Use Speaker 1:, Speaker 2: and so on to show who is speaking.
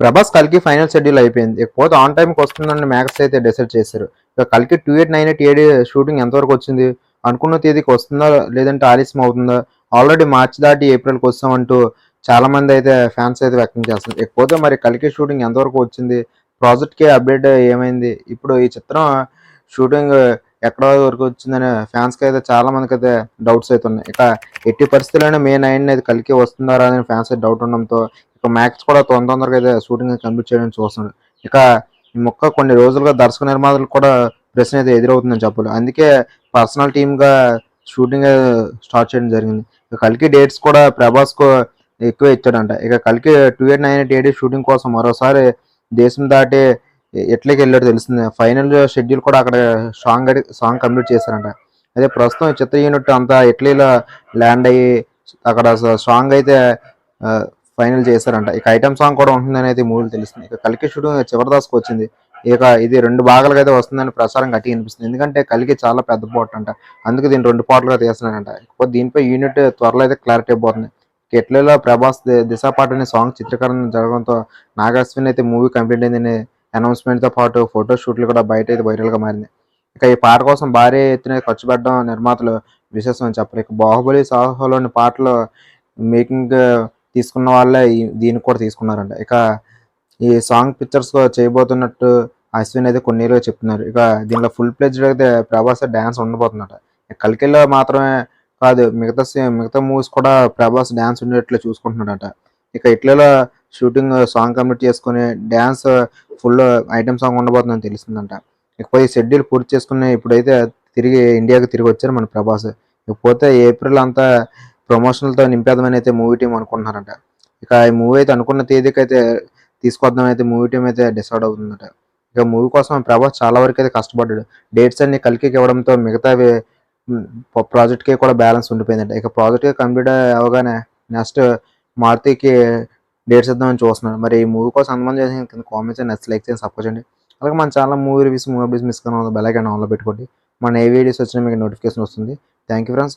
Speaker 1: ప్రభాస్ కల్కి final schedule అయిపోయింది. ఇకపోతే ఆన్ టైంకి వస్తుందని మ్యాక్స్ అయితే డిసైడ్ చేశారు. ఇక కల్కి two eight nine eight AD shooting ఎంతవరకు వచ్చింది? అనుకున్న తేదీకి వస్తుందా? లేదంటే ఆలస్యం అవుతుందా? ఆల్రెడీ మార్చి దాటి ఏప్రిల్కి వస్తామంటూ చాలా మంది అయితే ఫ్యాన్స్ అయితే వ్యక్తం చేస్తున్నారు. ఇకపోతే మరి కల్కి షూటింగ్ ఎంతవరకు వచ్చింది? ప్రాజెక్ట్కి అప్డేట్ ఏమైంది? ఇప్పుడు ఈ చిత్రం షూటింగ్ ఎక్కడ వరకు వచ్చిందని ఫ్యాన్స్కి అయితే చాలా మందికి అయితే డౌట్స్ అయితే ఉన్నాయి. ఇక ఎట్టి పరిస్థితుల్లోనే మే నైన్ అయితే కలికి వస్తుందా అని ఫ్యాన్స్ అయితే డౌట్ ఉండడంతో మ్యాక్స్ కూడా తొందర తొందరగా అయితే షూటింగ్ కంప్లీట్ చేయడం చూస్తున్నాడు. ఇక ఈ మొక్క కొన్ని రోజులుగా దర్శక నిర్మాతలు కూడా ప్రశ్న అయితే ఎదురవుతుందని చెప్పాలి. అందుకే పర్సనల్ టీమ్గా షూటింగ్ స్టార్ట్ చేయడం జరిగింది. ఇక కలికి డేట్స్ కూడా ప్రభాస్కు ఎక్కువ ఇచ్చాడంట. ఇక కలికి two eight nine eight eight shooting కోసం మరోసారి దేశం దాటి ఎట్లకి వెళ్ళాడు తెలిసింది ఫైనల్ షెడ్యూల్ కూడా అక్కడ సాంగ్ సాంగ్ కంప్లీట్ చేశారంట. అదే ప్రస్తుతం చిత్ర యూనిట్ అంతా ఇటలీలో ల్యాండ్ అయ్యి అక్కడ సాంగ్ అయితే ఫైనల్ చేశారంట. ఇక ఐటమ్ సాంగ్ కూడా ఉంటుందని అయితే మూవీలు తెలుస్తుంది. ఇక కలికి షూటింగ్ చివరిదాస్కి వచ్చింది. ఇక ఇది రెండు భాగాలుగా అయితే వస్తుందని ప్రసారం గట్టి అనిపిస్తుంది ఎందుకంటే కలికి చాలా పెద్ద పాట అంట. అందుకే దీన్ని రెండు పాటలుగా తీస్తున్నానంట ఇకపోతే దీనిపై యూనిట్ త్వరలో అయితే క్లారిటీ అయిపోతుంది ఎట్లలో ప్రభాస్ ది- దిశ పాట అనే సాంగ్ చిత్రీకరణ జరగడంతో నాగాశ్విన్ అయితే మూవీ కంప్లీట్ అయిందని అనౌన్స్మెంట్తో పాటు ఫోటో షూట్లు కూడా బయట అయితే వైరల్గా మారింది. ఇక ఈ పాట కోసం భారీ ఎత్తున ఖర్చు పెట్టడం నిర్మాతలు విశేషం అని చెప్పరు. ఇక బాహుబలి సాహోలోని పాటలు మేకింగ్ తీసుకున్న వాళ్ళే దీనికి కూడా తీసుకున్నారంట. ఇక ఈ సాంగ్ పిక్చర్స్ చేయబోతున్నట్టు అశ్విన్ అయితే కొన్ని ఏళ్ళు చెప్తున్నారు. ఇక దీనిలో ఫుల్ ప్లేజ్డ్ అయితే ప్రభాస్ డ్యాన్స్ ఉండబోతుందట. ఇక మాత్రమే కాదు మిగతా మిగతా మూవీస్ కూడా ప్రభాస్ డ్యాన్స్ ఉండేట్లు చూసుకుంటున్నాడట. ఇక ఇట్లలో షూటింగ్ సాంగ్ కంప్లీట్ చేసుకుని డ్యాన్స్ ఫుల్ ఐటమ్ సాంగ్ ఉండబోతుందని తెలిసిందంట ఇకపోతే షెడ్యూల్ పూర్తి చేసుకుని ఇప్పుడైతే తిరిగి ఇండియాకి తిరిగి వచ్చారు మన ప్రభాస్. ఇకపోతే ఏప్రిల్ అంతా ప్రమోషన్లతో నింపేద్దామని అయితే మూవీ టీం అనుకుంటున్నారంట. ఇక ఈ మూవీ అయితే అనుకున్న తేదీకి అయితే తీసుకొద్దామని అయితే మూవీ టీం అయితే డిసైడ్ అవుతుందట. ఇక మూవీ కోసం ప్రభాస్ చాలా వరకు అయితే కష్టపడ్డాడు. డేట్స్ అన్ని కలికి ఇవ్వడంతో మిగతా ప్రాజెక్ట్కి కూడా బ్యాలెన్స్ ఉండిపోయిందంట. ఇక ప్రాజెక్ట్ కంప్లీట్ అవగానే నెక్స్ట్ మారుతికి డేట్స్ ఇద్దామని చూస్తున్నాడు. మరి ఈ మూవీ కోసం అనుమానం చేసిన కింద కామెంట్స్ నెక్స్ట్ లైక్ చేసి సపోర్ట్ చేయండి. అలాగే మన channel movie reviews movie miss కానీ బెల్ ఐకాన్ ఆన్లో పెట్టుకోండి. మన ఏ వీడియోస్ వచ్చినా మీకు నోటిఫికేషన్ వస్తుంది. Thank you friends